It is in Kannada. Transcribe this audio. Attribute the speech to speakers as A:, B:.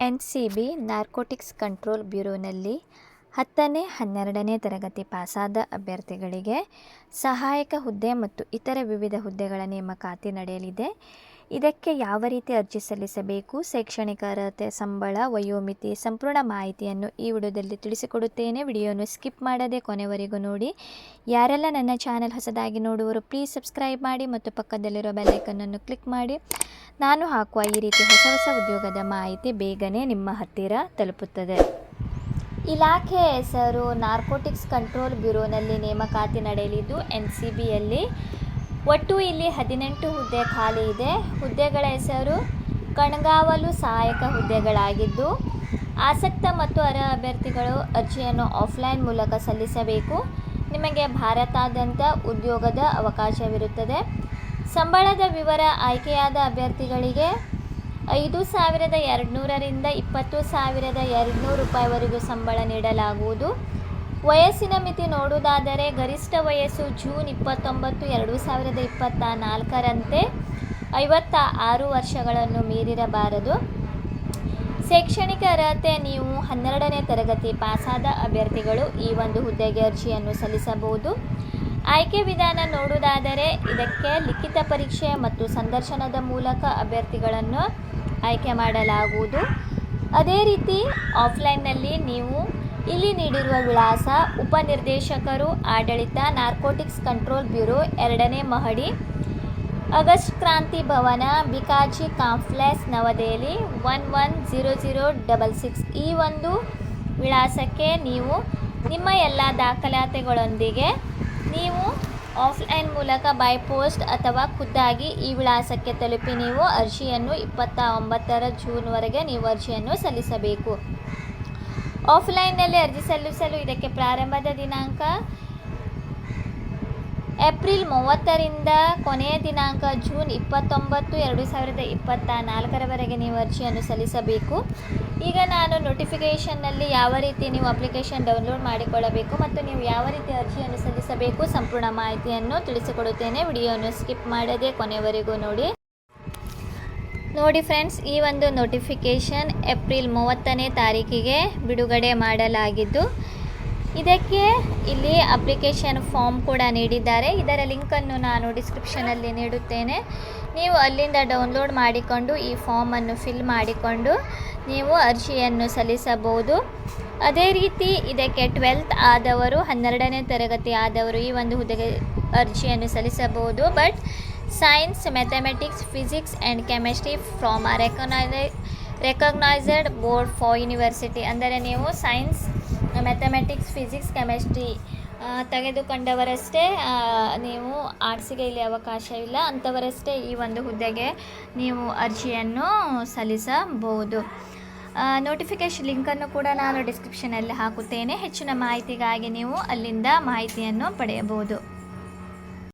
A: N C B narcotics control ಬ್ಯೂರೋನಲ್ಲಿ ಹತ್ತನೇ, ಹನ್ನೆರಡನೇ ತರಗತಿ ಪಾಸಾದ ಅಭ್ಯರ್ಥಿಗಳಿಗೆ ಸಹಾಯಕ ಹುದ್ದೆ ಮತ್ತು ಇತರ ವಿವಿಧ ಹುದ್ದೆಗಳ ನೇಮಕಾತಿ ನಡೆಯಲಿದೆ. ಇದಕ್ಕೆ ಯಾವ ರೀತಿ ಅರ್ಜಿ ಸಲ್ಲಿಸಬೇಕು? ಶೈಕ್ಷಣಿಕ ಅರ್ಹತೆ, ಸಂಬಳ, ವಯೋಮಿತಿ, ಸಂಪೂರ್ಣ ಮಾಹಿತಿಯನ್ನು ಈ ವಿಡಿಯೋದಲ್ಲಿ ತಿಳಿಸಿಕೊಡುತ್ತೇನೆ. ವಿಡಿಯೋನು ಸ್ಕಿಪ್ ಮಾಡದೆ ಕೊನೆವರೆಗೂ ನೋಡಿ. ಯಾರೆಲ್ಲ ನನ್ನ ಚಾನೆಲ್ ಹೊಸದಾಗಿ ನೋಡುವರು ಪ್ಲೀಸ್ ಸಬ್ಸ್ಕ್ರೈಬ್ ಮಾಡಿ ಮತ್ತು ಪಕ್ಕದಲ್ಲಿರೋ ಬೆಲ್ಲೈಕನ್ನನ್ನು ಕ್ಲಿಕ್ ಮಾಡಿ. ನಾನು ಹಾಕುವ ಈ ರೀತಿ ಹೊಸ ಹೊಸ ಉದ್ಯೋಗದ ಮಾಹಿತಿ ಬೇಗನೆ ನಿಮ್ಮ ಹತ್ತಿರ ತಲುಪುತ್ತದೆ. ಇಲಾಖೆ ಹೆಸರು ನಾರ್ಕೋಟಿಕ್ಸ್ ಕಂಟ್ರೋಲ್ ಬ್ಯೂರೋನಲ್ಲಿ ನೇಮಕಾತಿ ನಡೆಯಲಿದ್ದು ಎನ್ ಸಿ ಬಿಯಲ್ಲಿ ಒಟ್ಟು ಇಲ್ಲಿ ಹದಿನೆಂಟು ಹುದ್ದೆ ಖಾಲಿ ಇದೆ. ಹುದ್ದೆಗಳ ಹೆಸರು ಕಣ್ಗಾವಲು ಸಹಾಯಕ ಹುದ್ದೆಗಳಾಗಿದ್ದು, ಆಸಕ್ತ ಮತ್ತು ಅರ್ಹ ಅಭ್ಯರ್ಥಿಗಳು ಅರ್ಜಿಯನ್ನು ಆಫ್ಲೈನ್ ಮೂಲಕ ಸಲ್ಲಿಸಬೇಕು. ನಿಮಗೆ ಭಾರತಾದ್ಯಂತ ಉದ್ಯೋಗದ ಅವಕಾಶವಿರುತ್ತದೆ. ಸಂಬಳದ ವಿವರ ಆಯ್ಕೆಯಾದ ಅಭ್ಯರ್ಥಿಗಳಿಗೆ ಐದು ಸಾವಿರದ ಎರಡುನೂರರಿಂದ ಇಪ್ಪತ್ತು ಸಾವಿರದ ಎರಡುನೂರು ರೂಪಾಯಿವರೆಗೂ ಸಂಬಳ ನೀಡಲಾಗುವುದು. ವಯಸ್ಸಿನ ಮಿತಿ ನೋಡುವುದಾದರೆ ಗರಿಷ್ಠ ವಯಸ್ಸು ಜೂನ್ ಇಪ್ಪತ್ತೊಂಬತ್ತು ಎರಡು ಸಾವಿರದ ಇಪ್ಪತ್ತ ನಾಲ್ಕರಂತೆ ಐವತ್ತ ಆರು ವರ್ಷಗಳನ್ನು ಮೀರಿರಬಾರದು. ಶೈಕ್ಷಣಿಕ ಅರ್ಹತೆ, ನೀವು ಹನ್ನೆರಡನೇ ತರಗತಿ ಪಾಸಾದ ಅಭ್ಯರ್ಥಿಗಳು ಈ ಒಂದು ಹುದ್ದೆಗೆ ಅರ್ಜಿಯನ್ನು ಸಲ್ಲಿಸಬಹುದು. ಆಯ್ಕೆ ವಿಧಾನ ನೋಡುವುದಾದರೆ ಇದಕ್ಕೆ ಲಿಖಿತ ಪರೀಕ್ಷೆ ಮತ್ತು ಸಂದರ್ಶನದ ಮೂಲಕ ಅಭ್ಯರ್ಥಿಗಳನ್ನು ಆಯ್ಕೆ ಮಾಡಲಾಗುವುದು. ಅದೇ ರೀತಿ ಆಫ್ಲೈನ್ನಲ್ಲಿ ನೀವು ಇಲ್ಲಿ ನೀಡಿರುವ ವಿಳಾಸ ಉಪನಿರ್ದೇಶಕರು ಆಡಳಿತ ನಾರ್ಕೋಟಿಕ್ಸ್ ಕಂಟ್ರೋಲ್ ಬ್ಯೂರೋ ಎರಡನೇ ಮಹಡಿ. August Kranti Bhavan, Bhikaji complex Navadehali one one zero zero double six. ಈ ಒಂದು ವಿಳಾಸಕ್ಕೆ ನೀವು ನಿಮ್ಮ ಎಲ್ಲ ದಾಖಲಾತಿಗಳೊಂದಿಗೆ ನೀವು ಆಫ್ಲೈನ್ ಮೂಲಕ ಬೈ ಪೋಸ್ಟ್ ಅಥವಾ ಖುದ್ದಾಗಿ ಈ ವಿಳಾಸಕ್ಕೆ ತಲುಪಿ ನೀವು ಅರ್ಜಿಯನ್ನು ಇಪ್ಪತ್ತ ಒಂಬತ್ತರ ಜೂನ್ವರೆಗೆ ನೀವು ಅರ್ಜಿಯನ್ನು ಸಲ್ಲಿಸಬೇಕು. ಆಫ್ಲೈನ್ನಲ್ಲಿ ಅರ್ಜಿ ಸಲ್ಲಿಸಲು ಇದಕ್ಕೆ ಪ್ರಾರಂಭದ ದಿನಾಂಕ ಏಪ್ರಿಲ್ ಮೂವತ್ತರಿಂದ ಕೊನೆಯ ದಿನಾಂಕ ಜೂನ್ ಇಪ್ಪತ್ತೊಂಬತ್ತು, ಎರಡು ಸಾವಿರದ ಇಪ್ಪತ್ತ ನಾಲ್ಕರವರೆಗೆ ನೀವು ಅರ್ಜಿಯನ್ನು ಸಲ್ಲಿಸಬೇಕು. ಈಗ ನಾನು ನೋಟಿಫಿಕೇಷನ್ನಲ್ಲಿ ಯಾವ ರೀತಿ ನೀವು ಅಪ್ಲಿಕೇಶನ್ ಡೌನ್ಲೋಡ್ ಮಾಡಿಕೊಳ್ಳಬೇಕು ಮತ್ತು ನೀವು ಯಾವ ರೀತಿ ಅರ್ಜಿಯನ್ನು ಸಲ್ಲಿಸಬೇಕು, ಸಂಪೂರ್ಣ ಮಾಹಿತಿಯನ್ನು ತಿಳಿಸಿಕೊಡುತ್ತೇನೆ. ವಿಡಿಯೋವನ್ನು ಸ್ಕಿಪ್ ಮಾಡದೆ ಕೊನೆವರೆಗೂ ನೋಡಿ. ನೋಡಿ ಫ್ರೆಂಡ್ಸ್, ಈ ಒಂದು ನೋಟಿಫಿಕೇಷನ್ ಏಪ್ರಿಲ್ ಮೂವತ್ತನೇ ತಾರೀಕಿಗೆ ಬಿಡುಗಡೆ ಮಾಡಲಾಗಿದ್ದು, ಇದಕ್ಕೆ ಇಲ್ಲಿ ಅಪ್ಲಿಕೇಶನ್ ಫಾರ್ಮ್ ಕೂಡ ನೀಡಿದ್ದಾರೆ. ಇದರ ಲಿಂಕನ್ನು ನಾನು ಡಿಸ್ಕ್ರಿಪ್ಷನಲ್ಲಿ ನೀಡುತ್ತೇನೆ. ನೀವು ಅಲ್ಲಿಂದ ಡೌನ್ಲೋಡ್ ಮಾಡಿಕೊಂಡು ಈ ಫಾರ್ಮನ್ನು ಫಿಲ್ ಮಾಡಿಕೊಂಡು ನೀವು ಅರ್ಜಿಯನ್ನು ಸಲ್ಲಿಸಬಹುದು. ಅದೇ ರೀತಿ ಇದಕ್ಕೆ ಟ್ವೆಲ್ತ್ ಆದವರು, ಹನ್ನೆರಡನೇ ತರಗತಿ ಆದವರು ಈ ಒಂದು ಹುದ್ದೆಗೆ ಅರ್ಜಿಯನ್ನು ಸಲ್ಲಿಸಬಹುದು. But science mathematics physics and chemistry from a recognise recognised board for university ಅಂದರೆ ನೀವು ಸೈನ್ಸ್ ಮ್ಯಾಥಮೆಟಿಕ್ಸ್ ಫಿಸಿಕ್ಸ್ ಕೆಮಿಸ್ಟ್ರಿ ತೆಗೆದುಕೊಂಡವರಷ್ಟೇ ನೀವು ಆರ್ಟ್ಸಿಗೆ ಇಲ್ಲಿ ಅವಕಾಶವಿಲ್ಲ ಅಂಥವರಷ್ಟೇ ಈ ಒಂದು ಹುದ್ದೆಗೆ ನೀವು ಅರ್ಜಿಯನ್ನು ಸಲ್ಲಿಸಬಹುದು. ನೋಟಿಫಿಕೇಶನ್ ಲಿಂಕನ್ನು ಕೂಡ ನಾನು ಡಿಸ್ಕ್ರಿಪ್ಷನಲ್ಲಿ ಹಾಕುತ್ತೇನೆ. ಹೆಚ್ಚಿನ ಮಾಹಿತಿಗಾಗಿ ನೀವು ಅಲ್ಲಿಂದ ಮಾಹಿತಿಯನ್ನು ಪಡೆಯಬಹುದು.